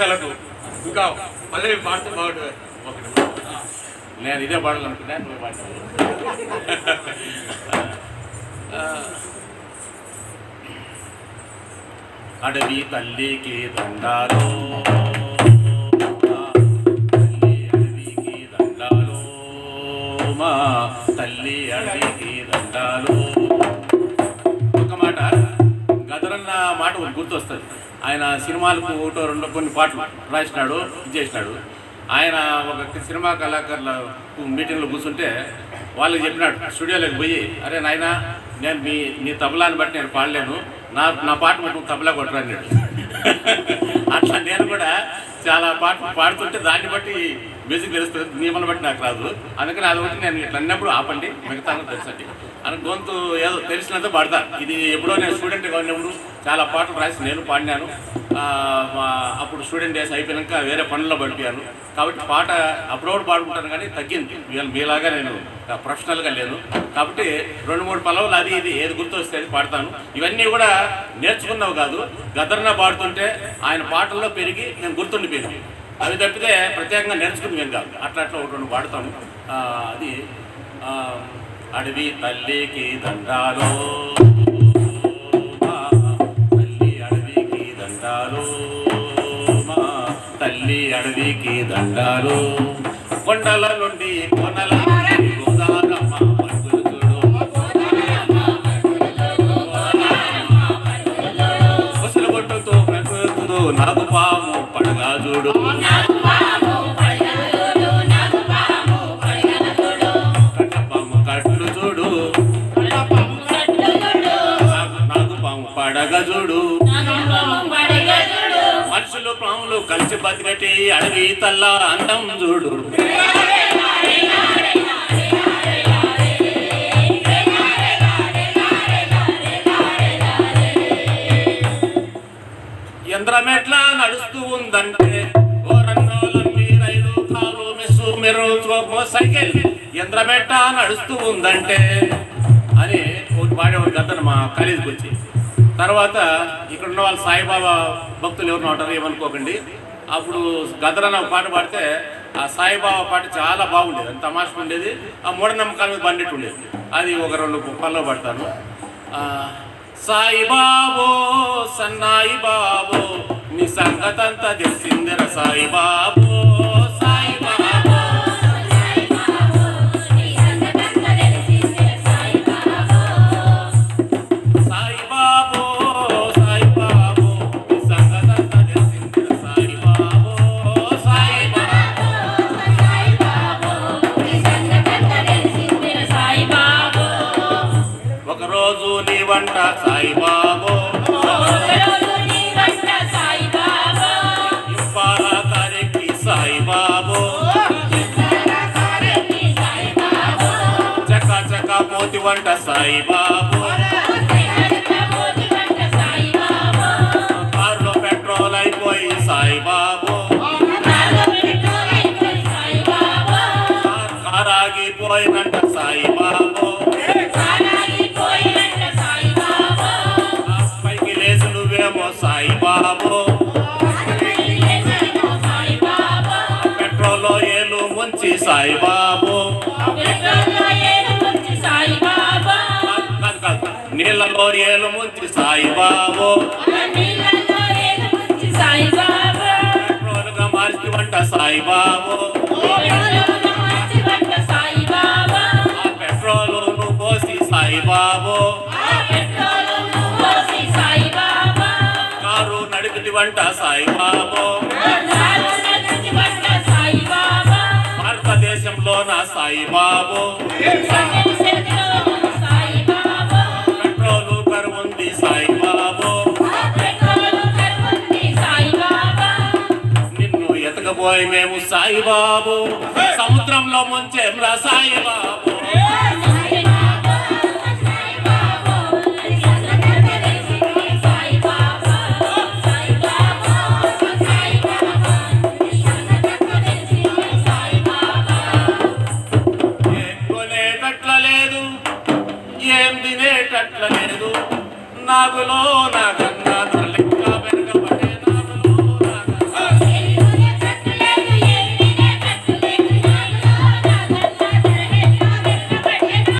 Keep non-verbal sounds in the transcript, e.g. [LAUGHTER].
అవకాశాలకు ఇంకా మళ్ళీ పాడితే బాగుంటుంది నేను ఇదే పాడాలనుకున్నాను నువ్వు పాడు. అడవి తల్లికి దండాలు. తల్లి అడవికి దండాలు. పాట ఒకటి గుర్తొస్తుంది. ఆయన సినిమాలకు ఒకటో రెండో కొన్ని పాటలు రాసినాడు ఇది చేసినాడు. ఆయన ఒక సినిమా కళాకారుల మీటింగ్లో కూర్చుంటే వాళ్ళకి చెప్పినాడు స్టూడియోలోకి పోయి అరే నాయనా నేను మీ నీ తబలాని బట్టి నేను పాడలేను. నా నా పాట మటు తబలా కొట్టరాడు [LAUGHS] అట్లా నేను కూడా చాలా పాటలు పాడుతుంటే దాన్ని బట్టి మ్యూజిక్ తెలుస్తుంది నియమను బట్టి నాకు రాదు. అందుకని అది ఒకటి నేను ఇట్లా అన్నప్పుడు ఆపండి మిగతా తెలుసండి. అని గొంతు ఏదో తెలిసినంత పాడతా. ఇది ఎప్పుడో నేను స్టూడెంట్గా ఉన్నప్పుడు చాలా పాటలు రాసి నేను పాడినాను. అప్పుడు స్టూడెంట్ డేస్ అయిపోయాక వేరే పనుల్లో పడిపోయాను. కాబట్టి పాట అప్పుడప్పుడు పాడుకుంటాను కానీ తగ్గింది. వీళ్ళ మీలాగా నేను ప్రొఫెషనల్గా లేను. కాబట్టి రెండు మూడు పలవులు అది ఇది ఏది గుర్తొస్తే అది పాడతాను. ఇవన్నీ కూడా నేర్చుకున్నావు కాదు. గదర్న పాడుతుంటే ఆయన పాటల్లో పెరిగి నేను గుర్తుండిపోయాను అవి తప్పితే ప్రత్యేకంగా నేర్చుకుని మేము కాదు. అట్లా అట్లా ఒకటి రెండు పాడతాను. అది అడవి తల్లికి దండాలో. తల్లి అడవికి దండాలు. మా తల్లి అడవికి దండాలు. కొండల నుండి కలిసి బతికటి అడవి తల్ల అందం చూడు. యంత్రం ఎట్లా నడుస్తూ ఉందంటే ఓ రంగోలన్నీ రైలు కాలు మెస్సు మెరు సైకిల్. యంత్రం ఎట్లా నడుస్తూ ఉందంటే అని ఒకటి పాడేవాడు అతను మా కాలేజీకి వచ్చి. తర్వాత ఇక్కడ ఉన్న వాళ్ళ సాయిబాబా భక్తులు ఎవరు ఉంటారు ఏమనుకోకండి అప్పుడు గదరన్న ఒక పాట పాడితే ఆ సాయిబాబా పాట చాలా బాగుండేది. అంత తమాష ఉండేది. ఆ మూఢనమ్మకాల మీద బండిట్టు ఉండేది. అది ఒక రెండు పనులు పడతాను. సాయిబాబో సన్నాయి బాబో నీ సంగతంతా తెలిసిందిరా సాయిబాబు వంట సాయిబాబో ఇంపాల తారీఖి సాయిబాబో చక్క చక్క మోతి వంట సాయిబాబో కారులో పెట్రోల్ అయిపోయి సాయిబాబో కార్ కార్ ఆగిపోయినంట సాయిబాబో సాయిబాబో. కాదు, కాదు, కాదు. నీళ్ళలో ఏలు ముంచి సాయిబాబో. పెట్రోల్గా మార్చి వంట సాయిబాబో. ఆ పెట్రోల్ నువ్వు పోసి సాయిబాబో. కారు నడిపితి వంట సాయిబాబో. సాయి బాబు పెట్రోల్ కరువుంది సాయిబాబో. నిన్ను ఎతకపోయి మేము సాయిబాబు. సముద్రంలో ముంచేమ్రా సాయిబాబు. నాగులో నా